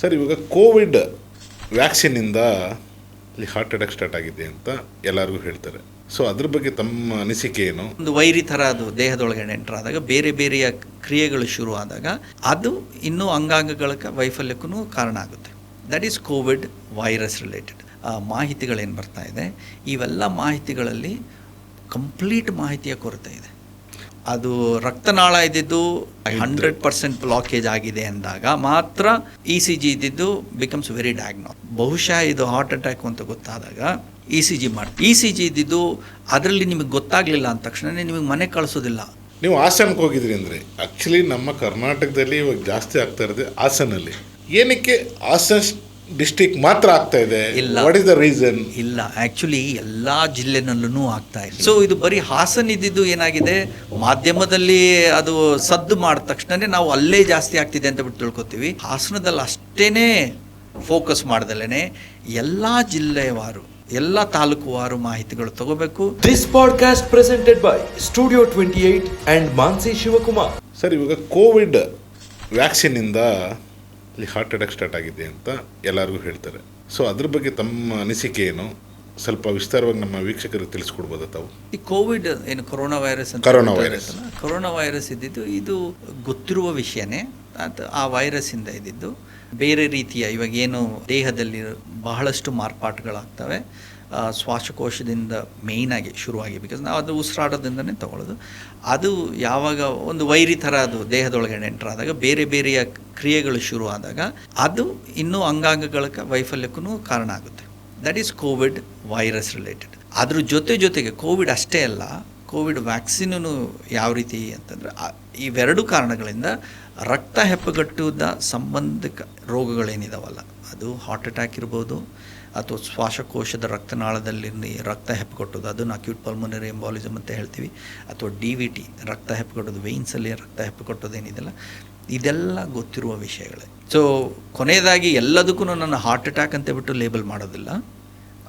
Sir, ಇವಾಗ covid ವ್ಯಾಕ್ಸಿನಿಂದ ಇಲ್ಲಿ ಹಾರ್ಟ್ ಅಟ್ಯಾಕ್ ಸ್ಟಾರ್ಟ್ ಆಗಿದೆ ಅಂತ ಎಲ್ಲರಿಗೂ ಹೇಳ್ತಾರೆ. ಸೊ ಅದ್ರ ಬಗ್ಗೆ ತಮ್ಮ ಅನಿಸಿಕೆ ಏನು? ಒಂದು ವೈರಿ ಥರ ಅದು ದೇಹದೊಳಗೆ ಎಂಟರ್ ಆದಾಗ, ಬೇರೆ ಬೇರೆಯ ಕ್ರಿಯೆಗಳು ಶುರು ಆದಾಗ, ಅದು ಇನ್ನೂ ಅಂಗಾಂಗಗಳ ವೈಫಲ್ಯಕ್ಕೂ ಕಾರಣ ಆಗುತ್ತೆ. That is covid virus related ಮಾಹಿತಿಗಳೇನು ಬರ್ತಾ ಇದೆ? ಇವೆಲ್ಲ ಮಾಹಿತಿಗಳಲ್ಲಿ ಕಂಪ್ಲೀಟ್ ಮಾಹಿತಿಯ ಕೊರತೆ ಇದೆ. ಅದು ರಕ್ತನಾಳ ಇದ್ದಿದ್ದು ಹಂಡ್ರೆಡ್ ಪರ್ಸೆಂಟ್ ಬ್ಲಾಕೇಜ್ ಆಗಿದೆ ಅಂದಾಗ ಮಾತ್ರ ಇ ಸಿ ಜಿ ಇದ್ದಿದ್ದು ಬಿಕಮ್ಸ್ ವೆರಿ ಡಯಾಗ್ನೋ ಬಹುಶಃ ಇದು ಹಾರ್ಟ್ ಅಟ್ಯಾಕ್ ಅಂತ ಗೊತ್ತಾದಾಗ ಇ ಸಿ ಜಿ ಮಾಡಿ ಇ ಸಿ ಜಿ ಇದ್ದಿದ್ದು ಅದರಲ್ಲಿ ನಿಮಗೆ ಗೊತ್ತಾಗಲಿಲ್ಲ ಅಂದ ತಕ್ಷಣ ನಿಮಗೆ ಮನೆ ಕಳಿಸೋದಿಲ್ಲ. ನೀವು ಹಾಸನಕ್ಕೆ ಹೋಗಿದ್ರಿ ಅಂದರೆ ಆ್ಯಕ್ಚುಲಿ ನಮ್ಮ ಕರ್ನಾಟಕದಲ್ಲಿ ಇವಾಗ ಜಾಸ್ತಿ ಆಗ್ತಾ ಇರೋದು ಹಾಸನಲ್ಲಿ. ಏನಕ್ಕೆ ಹಾಸನ್ ಡಿಸ್ಟಿಕ್ ಮಾತ್ರ ಆಗ್ತಾ ಇದೆ. ಇಲ್ಲ. ವಾಟ್ ಇಸ್ ದ ರೀಸನ್ ಇಲ್ಲ. ಆ್ಯಕ್ಚುಲಿ ಎಲ್ಲ ಜಿಲ್ಲೆನಲ್ಲೂ ಆಗ್ತಾ ಇದೆ. ಸೊ ಇದು ಬರೀ ಹಾಸನ ಇದ್ದಿದ್ದು ಏನಾಗಿದೆ? ಮಾಧ್ಯಮದಲ್ಲಿ ಅದು ಸದ್ದು ಮಾಡಿದ ತಕ್ಷಣನೇ ನಾವು ಅಲ್ಲೇ ಜಾಸ್ತಿ ಆಗ್ತಿದೆ ಅಂತ ಬಿಟ್ಟು ತಿಳ್ಕೊತೀವಿ. ಹಾಸನದಲ್ಲಿ ಅಷ್ಟೇ ಫೋಕಸ್ ಮಾಡ್ದಲೇ ಎಲ್ಲ ಜಿಲ್ಲೆಯವಾರು ಎಲ್ಲ ತಾಲೂಕುವಾರು ಮಾಹಿತಿಗಳು ತಗೋಬೇಕು. This podcast presented by studio twenty eight and Mansi Shivakumar sir ಇವಾಗ ಕೋವಿಡ್ ವ್ಯಾಕ್ಸಿನಿಂದ ಇಲ್ಲಿ ಹಾರ್ಟ್ ಅಟ್ಯಾಕ್ ಸ್ಟಾರ್ಟ್ ಆಗಿದೆ ಅಂತ ಎಲ್ಲರಿಗೂ ಹೇಳ್ತಾರೆ. ಸೊ ಅದ್ರ ಬಗ್ಗೆ ತಮ್ಮ ಅನಿಸಿಕೆ ಏನು? ಸ್ವಲ್ಪ ವಿಸ್ತಾರವಾಗಿ ನಮ್ಮ ವೀಕ್ಷಕರಿಗೆ ತಿಳಿಸ್ಕೊಡ್ಬೋದು ತಾವು? ಈ ಕೋವಿಡ್ ಏನು corona virus corona virus. Corona virus ಇದ್ದಿದ್ದು ಇದು ಗೊತ್ತಿರುವ ವಿಷಯನೇ. ಅದು ಆ ವೈರಸ್ಸಿಂದ ಇದ್ದಿದ್ದು ಬೇರೆ ರೀತಿಯ ಇವಾಗ ಏನು ದೇಹದಲ್ಲಿ ಬಹಳಷ್ಟು ಮಾರ್ಪಾಟುಗಳಾಗ್ತವೆ. ಶ್ವಾಸಕೋಶದಿಂದ ಮೇಯ್ನಾಗಿ ಶುರುವಾಗಿ ಬಿಕಾಸ್ ನಾವು ಅದು ಉಸಿರಾಟದಿಂದನೇ ತಗೊಳ್ಳೋದು. ಅದು ಯಾವಾಗ ಒಂದು ವೈರಿ ಥರ ಅದು ದೇಹದೊಳಗೆ ಎಂಟರ್ ಆದಾಗ, ಬೇರೆ ಬೇರೆಯ ಕ್ರಿಯೆಗಳು ಶುರು ಆದಾಗ ಅದು ಇನ್ನೂ ಅಂಗಾಂಗಗಳ ವೈಫಲ್ಯಕ್ಕೂ ಕಾರಣ ಆಗುತ್ತೆ. That is covid virus related ಅದ್ರ ಜೊತೆ ಜೊತೆಗೆ ಕೋವಿಡ್ ಅಷ್ಟೇ ಅಲ್ಲ ಕೋವಿಡ್ ವ್ಯಾಕ್ಸಿನೂ ಯಾವ ರೀತಿ ಅಂತಂದರೆ ಇವೆರಡು ಕಾರಣಗಳಿಂದ ರಕ್ತ ಹೆಪ್ಪುಗಟ್ಟುವುದ ಸಂಬಂಧಿಕ ರೋಗಗಳೇನಿದಾವಲ್ಲ, ಅದು ಹಾರ್ಟ್ ಅಟ್ಯಾಕ್ ಇರ್ಬೋದು ಅಥವಾ ಶ್ವಾಸಕೋಶದ ರಕ್ತನಾಳದಲ್ಲಿ ರಕ್ತ ಹೆಪ್ಪುಗಟ್ಟೋದು ಅದನ್ನು ಅಕ್ಯೂಟ್ ಪಲ್ಮೊನರಿ ಎಂಬಾಲಿಸಮ್ ಅಂತ ಹೇಳ್ತೀವಿ. ಅಥವಾ ಡಿ ವಿ ಟಿ ರಕ್ತ ಹೆಪ್ಪುಗಟ್ಟೋದು ವೆಯ್ನ್ಸಲ್ಲಿ ರಕ್ತ ಹೆಪ್ಪುಗಟ್ಟೋದೇನಿದೆಲ್ಲ ಇದೆಲ್ಲ ಗೊತ್ತಿರುವ ವಿಷಯಗಳೇ. ಸೊ ಕೊನೆಯದಾಗಿ ಎಲ್ಲದಕ್ಕೂ ನನ್ನ ಹಾರ್ಟ್ ಅಟ್ಯಾಕ್ ಅಂತ ಬಿಟ್ಟು ಲೇಬಲ್ ಮಾಡೋದಿಲ್ಲ.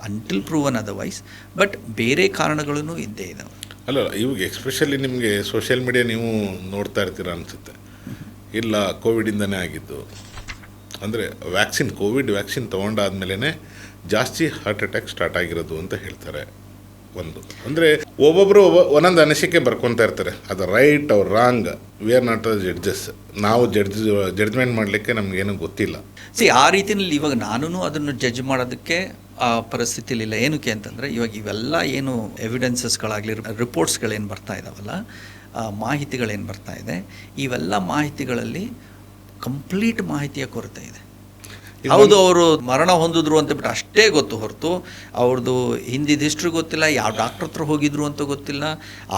ಅಂಟಿಲ್ ಪ್ರೂವನ್ ಅದರ್ವೈಸ್ ಬಟ್ ಬೇರೆ ಕಾರಣಗಳೂ ಇದ್ದೇ ಇದಾವೆ. ಅಲ್ಲ ಇವಾಗ ಎಕ್ಸ್ಪೆಷಲಿ ನಿಮಗೆ ಸೋಷಿಯಲ್ ಮೀಡಿಯಾ ನೀವು ನೋಡ್ತಾ ಇರ್ತೀರ ಅನಿಸುತ್ತೆ. ಇಲ್ಲ ಕೋವಿಡಿಂದನೇ ಆಗಿದ್ದು. ಅಂದರೆ ವ್ಯಾಕ್ಸಿನ್, ಕೋವಿಡ್ ವ್ಯಾಕ್ಸಿನ್ ತೊಗೊಂಡಾದ್ಮೇಲೆ ಜಾಸ್ತಿ ಹಾರ್ಟ್ ಅಟ್ಯಾಕ್ ಸ್ಟಾರ್ಟ್ ಆಗಿರೋದು ಅಂತ ಹೇಳ್ತಾರೆ ಒಂದು. ಅಂದರೆ ಒಬ್ಬೊಬ್ಬರು ಒಬ್ಬ ಒಂದೊಂದು ಅನಿಸಿಕೆ ಬರ್ಕೊತಾ ಇರ್ತಾರೆ. ಅದು ರೈಟ್ ಅವ್ರ wrong. We are not judges ನಾವು ಜಡ್ಜ್, ಜಡ್ಜ್ಮೆಂಟ್ ಮಾಡಲಿಕ್ಕೆ ನಮಗೇನು ಗೊತ್ತಿಲ್ಲ. ಸಿ ಆ ರೀತಿಯಲ್ಲಿ ಇವಾಗ ನಾನು ಅದನ್ನು ಜಡ್ಜ್ ಮಾಡೋದಕ್ಕೆ ಆ ಪರಿಸ್ಥಿತಿಲಿಲ್ಲ ಏನಕ್ಕೆ ಅಂತಂದರೆ ಇವಾಗ ಇವೆಲ್ಲ ಏನು ಎವಿಡೆನ್ಸಸ್ಗಳಾಗಲಿ ರಿಪೋರ್ಟ್ಸ್ಗಳೇನು ಬರ್ತಾ ಇದ್ದಾವಲ್ಲ ಮಾಹಿತಿಗಳೇನು ಬರ್ತಾ ಇದೆ ಇವೆಲ್ಲ ಮಾಹಿತಿಗಳಲ್ಲಿ ಕಂಪ್ಲೀಟ್ ಮಾಹಿತಿಯ ಕೊರತೆ ಇದೆ. ಹೌದು ಅವರು ಮರಣ ಹೊಂದಿದ್ರು ಅಂತ ಬಿಟ್ಟು ಅಷ್ಟೇ ಗೊತ್ತು ಹೊರತು ಅವ್ರದ್ದು ಹಿಂದಿದ ಹಿಸ್ಟ್ರಿ ಗೊತ್ತಿಲ್ಲ ಯಾವ ಡಾಕ್ಟ್ರ್ ಹತ್ರ ಹೋಗಿದ್ರು ಅಂತ ಗೊತ್ತಿಲ್ಲ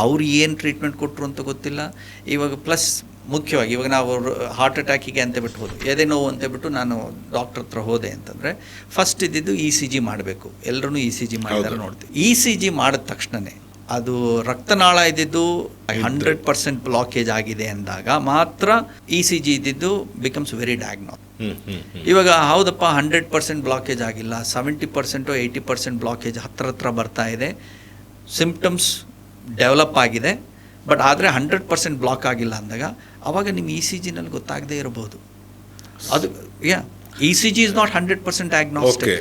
ಅವ್ರು ಏನು ಟ್ರೀಟ್ಮೆಂಟ್ ಕೊಟ್ಟರು ಅಂತ ಗೊತ್ತಿಲ್ಲ. ಇವಾಗ ಪ್ಲಸ್ ಮುಖ್ಯವಾಗಿ ಇವಾಗ ನಾವು ಹಾರ್ಟ್ ಅಟ್ಯಾಕಿಗೆ ಅಂತ ಬಿಟ್ಟು ಹೋದ್ವಿ. ಎದೆ ನೋವು ಅಂತ ಬಿಟ್ಟು ನಾನು ಡಾಕ್ಟ್ರ್ ಹತ್ರ ಹೋದೆ ಅಂತಂದರೆ ಫಸ್ಟ್ ಇದ್ದಿದ್ದು ಇ ಸಿ ಜಿ ಮಾಡಬೇಕು. ಎಲ್ಲರೂ ಇ ಸಿ ಜಿ ಮಾಡಿದಾರೆ ಹೌದು. ನೋಡ್ತೀವಿ. ಇ ಸಿ ಜಿ ಮಾಡಿದ ತಕ್ಷಣವೇ ಅದು ರಕ್ತನಾಳ ಇದ್ದಿದ್ದು ಹಂಡ್ರೆಡ್ ಪರ್ಸೆಂಟ್ ಬ್ಲಾಕೇಜ್ ಆಗಿದೆ ಅಂದಾಗ ಮಾತ್ರ ಇ ಸಿ ಜಿ ಇದ್ದಿದ್ದು ಬಿಕಮ್ಸ್ ವೆರಿ ಡಯಾಗ್ನೋ ಇವಾಗ ಹೌದಪ್ಪ ಹಂಡ್ರೆಡ್ ಪರ್ಸೆಂಟ್ ಬ್ಲಾಕೇಜ್ ಆಗಿಲ್ಲ seventy percent eighty percent blockage ಹತ್ರ ಹತ್ರ ಬರ್ತಾ ಇದೆ. ಸಿಂಪ್ಟಮ್ಸ್ ಡೆವಲಪ್ ಆಗಿದೆ. ಬಟ್ ಆದರೆ ಹಂಡ್ರೆಡ್ ಪರ್ಸೆಂಟ್ ಬ್ಲಾಕ್ ಆಗಿಲ್ಲ ಅಂದಾಗ ಅವಾಗ ನಿಮ್ಮ ಇ ಸಿ ಜಿನಲ್ಲಿ ಗೊತ್ತಾಗದೇ ಇರಬಹುದು ಅದು yeah E C G is not hundred percent okay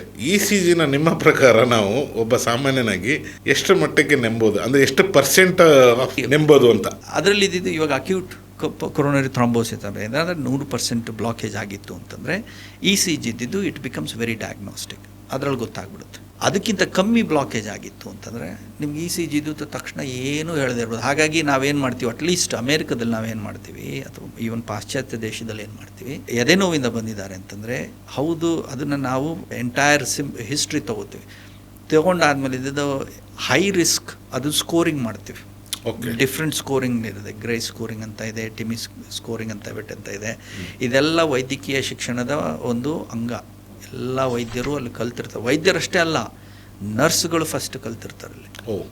ನ ನಿಮ್ಮ ಪ್ರಕಾರ ನಾವು ಒಬ್ಬ ಸಾಮಾನ್ಯನಾಗಿ ಎಷ್ಟು ಮಟ್ಟಕ್ಕೆ ನೆಂಬೋದು? ಅಂದರೆ ಎಷ್ಟು ಪರ್ಸೆಂಟ್ ನೆಂಬೋದು ಅಂತ? ಅದರಲ್ಲಿ ಇದ್ದಿದ್ದು ಇವಾಗ ಅಕ್ಯೂಟ್ ಕೊರೋನರಿ ಥ್ರಾಂಬೋಸ್ ಥ್ರಾಂಬೋಸಿಸ್ ಅಂದರೆ ನೂರು ಪರ್ಸೆಂಟ್ ಬ್ಲಾಕೇಜ್ ಆಗಿತ್ತು ಅಂತಂದರೆ ಇ ಸಿ ಜಿ ಇದ್ದಿದ್ದು ಇಟ್ ಬಿಕಮ್ಸ್ ವೆರಿ ಡಯಾಗ್ನೋಸ್ಟಿಕ್ ಅದರಲ್ಲಿ ಗೊತ್ತಾಗ್ಬಿಡುತ್ತೆ. ಅದಕ್ಕಿಂತ ಕಮ್ಮಿ ಬ್ಲಾಕೇಜ್ ಆಗಿತ್ತು ಅಂತಂದರೆ ನಿಮ್ಗೆ ಇ ಸಿ ಜಿ ಇದ್ದು ತಕ್ಷಣ ಏನೂ ಹೇಳದೇ ಇರ್ಬೋದು. ಹಾಗಾಗಿ ನಾವೇನು ಮಾಡ್ತೀವಿ? ಅಟ್ಲೀಸ್ಟ್ ಅಮೇರಿಕದಲ್ಲಿ ನಾವೇನು ಮಾಡ್ತೀವಿ? ಅಥವಾ ಈವನ್ ಪಾಶ್ಚಾತ್ಯ ದೇಶದಲ್ಲಿ ಏನು ಮಾಡ್ತೀವಿ? ಎದೆ ನೋವಿಂದ ಬಂದಿದ್ದಾರೆ ಅಂತಂದರೆ ಹೌದು ಅದನ್ನು ನಾವು ಎಂಟೈರ್ ಸಿಮ್ ಹಿಸ್ಟ್ರಿ ತೊಗೋತೀವಿ. ತೊಗೊಂಡಾದ್ಮೇಲೆ ಇದ್ದು ಹೈ ರಿಸ್ಕ್ ಅದು ಸ್ಕೋರಿಂಗ್ ಮಾಡ್ತೀವಿ. ಡಿಫ್ರೆಂಟ್ ಸ್ಕೋರಿಂಗ್ ಇರುತ್ತೆ. ಗ್ರೇ ಸ್ಕೋರಿಂಗ್ ಅಂತ ಇದೆ ಟಿಮಿ ಸ್ಕೋರಿಂಗ್ ಅಂತ ಬಿಟ್ಟು ಅಂತ ಇದೆ ಇದೆಲ್ಲ ವೈದ್ಯಕೀಯ ಶಿಕ್ಷಣದ ಒಂದು ಅಂಗ. ಎಲ್ಲ ವೈದ್ಯರು ಅಲ್ಲಿ ಕಲ್ತಿರ್ತಾರೆ. ವೈದ್ಯರಷ್ಟೇ ಅಲ್ಲ ನರ್ಸ್ಗಳು ಫಸ್ಟ್ ಕಲ್ತಿರ್ತಾರೆ ಅಲ್ಲಿ. ಓ.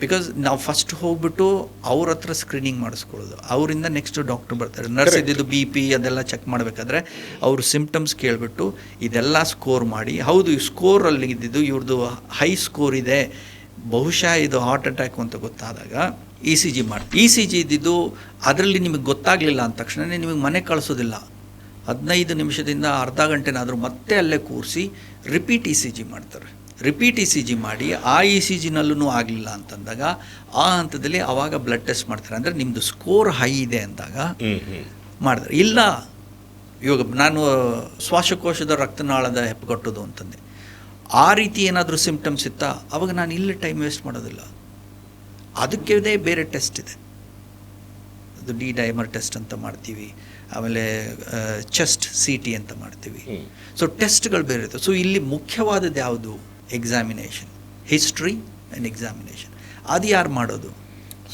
ಬಿಕಾಸ್ ನಾವು ಫಸ್ಟ್ ಹೋಗ್ಬಿಟ್ಟು ಅವ್ರ ಹತ್ರ ಸ್ಕ್ರೀನಿಂಗ್ ಮಾಡಿಸ್ಕೊಳ್ಳೋದು. ಅವರಿಂದ ನೆಕ್ಸ್ಟ್ ಡಾಕ್ಟರ್ ಬರ್ತಾರೆ. ನರ್ಸ್ ಇದ್ದಿದ್ದು ಬಿ ಪಿ ಅದೆಲ್ಲ ಚೆಕ್ ಮಾಡಬೇಕಾದ್ರೆ ಅವರು ಸಿಂಪ್ಟಮ್ಸ್ ಕೇಳಿಬಿಟ್ಟು ಇದೆಲ್ಲ ಸ್ಕೋರ್ ಮಾಡಿ. ಹೌದು ಈ ಸ್ಕೋರಲ್ಲಿ ಇದ್ದಿದ್ದು ಇವ್ರದ್ದು ಹೈ ಸ್ಕೋರ್ ಇದೆ. ಬಹುಶಃ ಇದು ಹಾರ್ಟ್ ಅಟ್ಯಾಕ್ ಅಂತ ಗೊತ್ತಾದಾಗ ಇ ಸಿ ಜಿ ಮಾಡಿ ಇ ಸಿ ಜಿ ಇದ್ದಿದ್ದು ಅದರಲ್ಲಿ ನಿಮಗೆ ಗೊತ್ತಾಗಲಿಲ್ಲ ಅಂದ ತಕ್ಷಣ ನಿಮಗೆ ಮನೆ ಕಳಿಸೋದಿಲ್ಲ. ಹದಿನೈದು ನಿಮಿಷದಿಂದ ಅರ್ಧ ಗಂಟೆನಾದರೂ ಮತ್ತೆ ಅಲ್ಲೇ ಕೂರಿಸಿ ರಿಪೀಟ್ ಇ ಸಿ ಜಿ ಮಾಡ್ತಾರೆ. ರಿಪೀಟ್ ಇ ಸಿ ಜಿ ಮಾಡಿ ಆ ಇ ಸಿ ಜಿನಲ್ಲೂ ಆಗಲಿಲ್ಲ ಅಂತಂದಾಗ ಆ ಹಂತದಲ್ಲಿ ಆವಾಗ ಬ್ಲಡ್ ಟೆಸ್ಟ್ ಮಾಡ್ತಾರೆ. ಅಂದರೆ ನಿಮ್ಮದು ಸ್ಕೋರ್ ಹೈ ಇದೆ ಅಂದಾಗ ಮಾಡಿದ್ರೆ ಇಲ್ಲ ಇವಾಗ ನಾನು ಶ್ವಾಸಕೋಶದ ರಕ್ತನಾಳದ ಹೆಪ್ಪುಗಟ್ಟೋದು ಅಂತಂದೆ. ಆ ರೀತಿ ಏನಾದರೂ ಸಿಂಪ್ಟಮ್ಸ್ ಇತ್ತಾ? ಅವಾಗ ನಾನು ಇಲ್ಲಿ ಟೈಮ್ ವೇಸ್ಟ್ ಮಾಡೋದಿಲ್ಲ. ಅದಕ್ಕೆ ಬೇರೆ ಟೆಸ್ಟ್ ಇದೆ. ಅದು ಡಿ ಡೈಮರ್ ಟೆಸ್ಟ್ ಅಂತ ಮಾಡ್ತೀವಿ. ಆಮೇಲೆ ಚೆಸ್ಟ್ ಸಿ ಟಿ ಅಂತ ಮಾಡ್ತೀವಿ. ಸೊ ಟೆಸ್ಟ್ಗಳು ಬೇರೆ ಇರ್ತವೆ. ಸೊ ಇಲ್ಲಿ ಮುಖ್ಯವಾದದ್ದು ಯಾವುದು? ಎಕ್ಸಾಮಿನೇಷನ್. History and examination. ಅದು ಯಾರು ಮಾಡೋದು?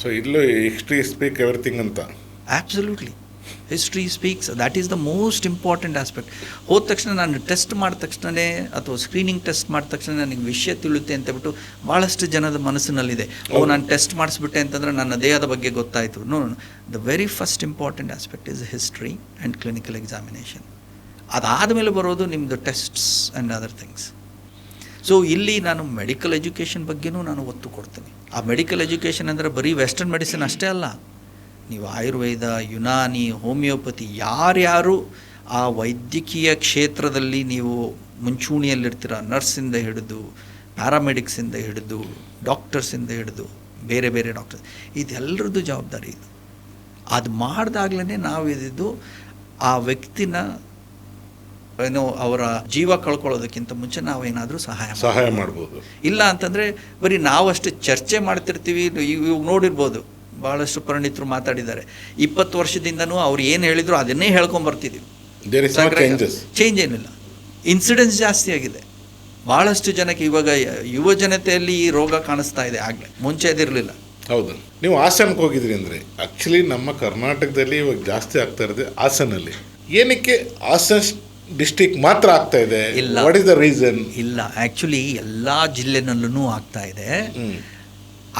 ಸೊ ಇಲ್ಲೂ ಹಿಸ್ಟ್ರಿ ಸ್ಪೀಕ್ ಎವ್ರಿಥಿಂಗ್ ಅಂತ. Absolutely history speaks that is the most important aspect ಹೋದ ತಕ್ಷಣ ನಾನು ಟೆಸ್ಟ್ ಮಾಡಿದ ತಕ್ಷಣವೇ ಅಥವಾ ಸ್ಕ್ರೀನಿಂಗ್ ಟೆಸ್ಟ್ ಮಾಡಿದ ತಕ್ಷಣ ನನಗೆ ವಿಷಯ ತಿಳಿಯುತ್ತೆ ಅಂತ ಬಿಟ್ಟು ಭಾಳಷ್ಟು ಜನದ ಮನಸ್ಸಿನಲ್ಲಿದೆ. ಓ ನಾನು ಟೆಸ್ಟ್ ಮಾಡಿಸ್ಬಿಟ್ಟೆ ಅಂತಂದರೆ ನನ್ನ ದೇಹದ ಬಗ್ಗೆ ಗೊತ್ತಾಯಿತು. No the very first important aspect is history and clinical examination ಅದಾದಮೇಲೆ ಬರೋದು ನಿಮ್ಮದು tests and other things so ಇಲ್ಲಿ ನಾನು ಮೆಡಿಕಲ್ ಎಜುಕೇಷನ್ ಬಗ್ಗೆನೂ ನಾನು ಒತ್ತು ಕೊಡ್ತೀನಿ. ಆ ಮೆಡಿಕಲ್ ಎಜುಕೇಷನ್ ಅಂದರೆ ಬರೀ ವೆಸ್ಟರ್ನ್ ಮೆಡಿಸಿನ್ ಅಷ್ಟೇ ಅಲ್ಲ. ನೀವು ಆಯುರ್ವೇದ ಯುನಾನಿ ಹೋಮಿಯೋಪತಿ ಯಾರ್ಯಾರು ಆ ವೈದ್ಯಕೀಯ ಕ್ಷೇತ್ರದಲ್ಲಿ ನೀವು ಮುಂಚೂಣಿಯಲ್ಲಿರ್ತೀರ ನರ್ಸಿಂದ ಹಿಡಿದು ಪ್ಯಾರಾಮೆಡಿಕ್ಸಿಂದ ಹಿಡಿದು ಡಾಕ್ಟರ್ಸಿಂದ ಹಿಡಿದು ಬೇರೆ ಬೇರೆ ಡಾಕ್ಟರ್ಸ್ ಇದೆಲ್ಲರದ್ದು ಜವಾಬ್ದಾರಿ ಇದು. ಅದು ಮಾಡಿದಾಗ್ಲೇ ನಾವು ಇದಿದ್ದು ಆ ವ್ಯಕ್ತಿನ ಏನೋ ಅವರ ಜೀವ ಕಳ್ಕೊಳ್ಳೋದಕ್ಕಿಂತ ಮುಂಚೆ ನಾವೇನಾದರೂ ಸಹಾಯ ಸಹಾಯ ಮಾಡ್ಬೋದು. ಇಲ್ಲ ಅಂತಂದರೆ ಬರೀ ನಾವಷ್ಟು ಚರ್ಚೆ ಮಾಡ್ತಿರ್ತೀವಿ ಇವ್- ಇವಾಗ ನೋಡಿರ್ಬೋದು. ಭಾಳಷ್ಟು ಪರಿಣಿತರು ಮಾತಾಡಿದ್ದಾರೆ. ಇಪ್ಪತ್ತು ವರ್ಷದಿಂದನೂ ಅವ್ರು ಏನು ಹೇಳಿದ್ರು ಅದನ್ನೇ ಹೇಳ್ಕೊಂಬರ್ತಿದ್ದೀವಿ ಚೇಂಜ್ ಏನಿಲ್ಲ. ಇನ್ಸಿಡೆನ್ಸ್ ಜಾಸ್ತಿ ಆಗಿದೆ. ಭಾಳಷ್ಟು ಜನಕ್ಕೆ ಇವಾಗ ಯುವ ಜನತೆಯಲ್ಲಿ ಈ ರೋಗ ಕಾಣಿಸ್ತಾ ಇದೆ. ಆಗಲೇ ಮುಂಚೆ ಅದಿರಲಿಲ್ಲ. ಹೌದು. ನೀವು ಹಾಸನಕ್ಕೆ ಹೋಗಿದ್ರಿ ಅಂದರೆ ಆ್ಯಕ್ಚುಲಿ ನಮ್ಮ ಕರ್ನಾಟಕದಲ್ಲಿ ಇವಾಗ ಜಾಸ್ತಿ ಆಗ್ತಾ ಇರೋದು ಹಾಸನಲ್ಲಿ. ಏನಕ್ಕೆ ಹಾಸನ್ ಡಿಸ್ಟಿಕ್ ಮಾತ್ರ ಆಗ್ತಾ ಇದೆ? ಇಲ್ಲ. ವಾಟ್ ಇಸ್ ದ ರೀಸನ್ ಇಲ್ಲ. ಆ್ಯಕ್ಚುಲಿ ಎಲ್ಲ ಜಿಲ್ಲೆನಲ್ಲೂ ಆಗ್ತಾ ಇದೆ.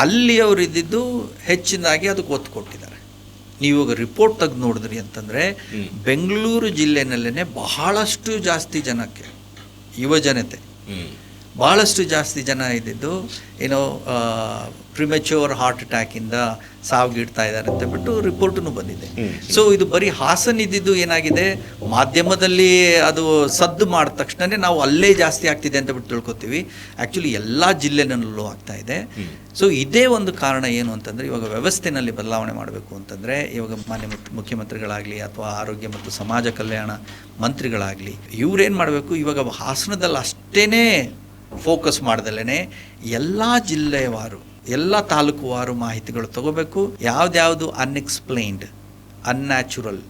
ಅಲ್ಲಿ ಅವರು ಇದ್ದಿದ್ದು ಹೆಚ್ಚಿನದಾಗಿ ಅದಕ್ಕೆ ಒತ್ತು ಕೊಟ್ಟಿದ್ದಾರೆ. ನೀವು ಇವಾಗ ರಿಪೋರ್ಟ್ ತೆಗೆದು ನೋಡಿದ್ರಿ ಅಂತಂದರೆ ಬೆಂಗಳೂರು ಜಿಲ್ಲೆನಲ್ಲೇ ಬಹಳಷ್ಟು ಜಾಸ್ತಿ ಜನಕ್ಕೆ ಯುವ ಜನತೆ. ಭಾಳಷ್ಟು ಜಾಸ್ತಿ ಜನ ಇದ್ದಿದ್ದು ಏನೋ ಪ್ರಿಮೆಚ್ಯೂರ್ ಹಾರ್ಟ್ ಅಟ್ಯಾಕಿಂದ ಸಾವಿಗೀಡ್ತಾ ಇದ್ದಾರೆ ಅಂತ ಬಿಟ್ಟು ರಿಪೋರ್ಟೂ ಬಂದಿದೆ. ಸೊ ಇದು ಬರೀ ಹಾಸನ್ ಇದ್ದಿದ್ದು ಏನಾಗಿದೆ? ಮಾಧ್ಯಮದಲ್ಲಿ ಅದು ಸದ್ದು ಮಾಡಿದ ತಕ್ಷಣನೇ ನಾವು ಅಲ್ಲೇ ಜಾಸ್ತಿ ಆಗ್ತಿದೆ ಅಂತ ಬಿಟ್ಟು ತಿಳ್ಕೊತೀವಿ. ಆ್ಯಕ್ಚುಲಿ ಎಲ್ಲ ಜಿಲ್ಲೆನಲ್ಲೂ ಆಗ್ತಾ ಇದೆ. ಸೊ ಇದೇ ಒಂದು ಕಾರಣ ಏನು ಅಂತಂದರೆ ಇವಾಗ ವ್ಯವಸ್ಥೆನಲ್ಲಿ ಬದಲಾವಣೆ ಮಾಡಬೇಕು ಅಂತಂದರೆ ಇವಾಗ ಮಾನ್ಯ ಮುಖ್ಯಮಂತ್ರಿಗಳಾಗ್ಲಿ ಮುಖ್ಯಮಂತ್ರಿಗಳಾಗಲಿ ಅಥವಾ ಆರೋಗ್ಯ ಮತ್ತು ಸಮಾಜ ಕಲ್ಯಾಣ ಮಂತ್ರಿಗಳಾಗಲಿ ಇವ್ರೇನು ಮಾಡಬೇಕು? ಇವಾಗ ಹಾಸನದಲ್ಲಿ ಅಷ್ಟೇ ಫೋಕಸ್ ಮಾಡ್ದಲೇ ಎಲ್ಲ ಜಿಲ್ಲೆಯವಾರು ಎಲ್ಲ ತಾಲೂಕುವಾರು ಮಾಹಿತಿಗಳು ತಗೋಬೇಕು. ಯಾವುದ್ಯಾವುದು ಅನ್ಎಕ್ಸ್ಪ್ಲೈನ್ಡ್ ಅನ್ಯಾಚುರಲ್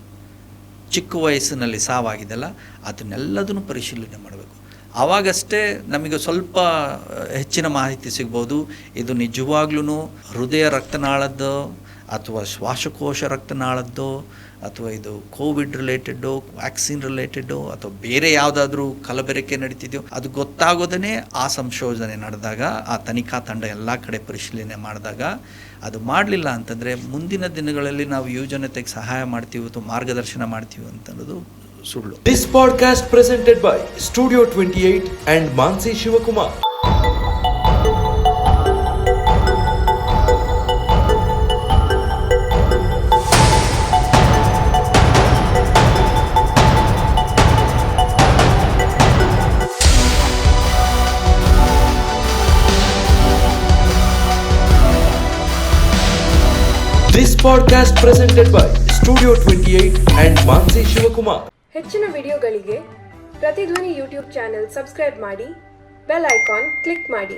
ಚಿಕ್ಕ ವಯಸ್ಸಿನಲ್ಲಿ ಸಾವಾಗಿದೆಲ್ಲ ಅದನ್ನೆಲ್ಲದನ್ನು ಪರಿಶೀಲನೆ ಮಾಡಬೇಕು. ಆವಾಗಷ್ಟೇ ನಮಗೆ ಸ್ವಲ್ಪ ಹೆಚ್ಚಿನ ಮಾಹಿತಿ ಸಿಗ್ಬೋದು. ಇದು ನಿಜವಾಗ್ಲೂ ಹೃದಯ ರಕ್ತನಾಳದ್ದು, ಅಥವಾ ಶ್ವಾಸಕೋಶ ರಕ್ತನಾಳದ್ದು ಅಥವಾ ಇದು ಕೋವಿಡ್ ರಿಲೇಟೆಡ್ಡು ವ್ಯಾಕ್ಸಿನ್ ರಿಲೇಟೆಡ್ಡು ಅಥವಾ ಬೇರೆ ಯಾವುದಾದ್ರೂ ಕಲಬೆರಕೆ ನಡೀತಿದೆಯೋ, ಅದು ಗೊತ್ತಾಗೋದನ್ನೇ ಆ ಸಂಶೋಧನೆ ನಡೆದಾಗ, ಆ ತನಿಖಾ ತಂಡ ಎಲ್ಲ ಕಡೆ ಪರಿಶೀಲನೆ ಮಾಡಿದಾಗ ಅದು ಮಾಡಲಿಲ್ಲ ಅಂತಂದರೆ ಮುಂದಿನ ದಿನಗಳಲ್ಲಿ ನಾವು ಯುವಜನತೆಗೆ ಸಹಾಯ ಮಾಡ್ತೀವಿ ಅಥವಾ ಮಾರ್ಗದರ್ಶನ ಮಾಡ್ತೀವಿ ಅಂತ ಅನ್ನೋದು ಸುಳ್ಳು. This podcast presented by Studio 28 and Mansi Shivakumar. This podcast presented by Studio 28 and Mansi Shivakumar. ಹೆಚ್ಚಿನ ವಿಡಿಯೋಗಳಿಗೆ ಪ್ರತಿಧ್ವನಿ ಯೂಟ್ಯೂಬ್ ಚಾನೆಲ್ ಸಬ್ಸ್ಕ್ರೈಬ್ ಮಾಡಿ ಬೆಲ್ ಐಕಾನ್ ಕ್ಲಿಕ್ ಮಾಡಿ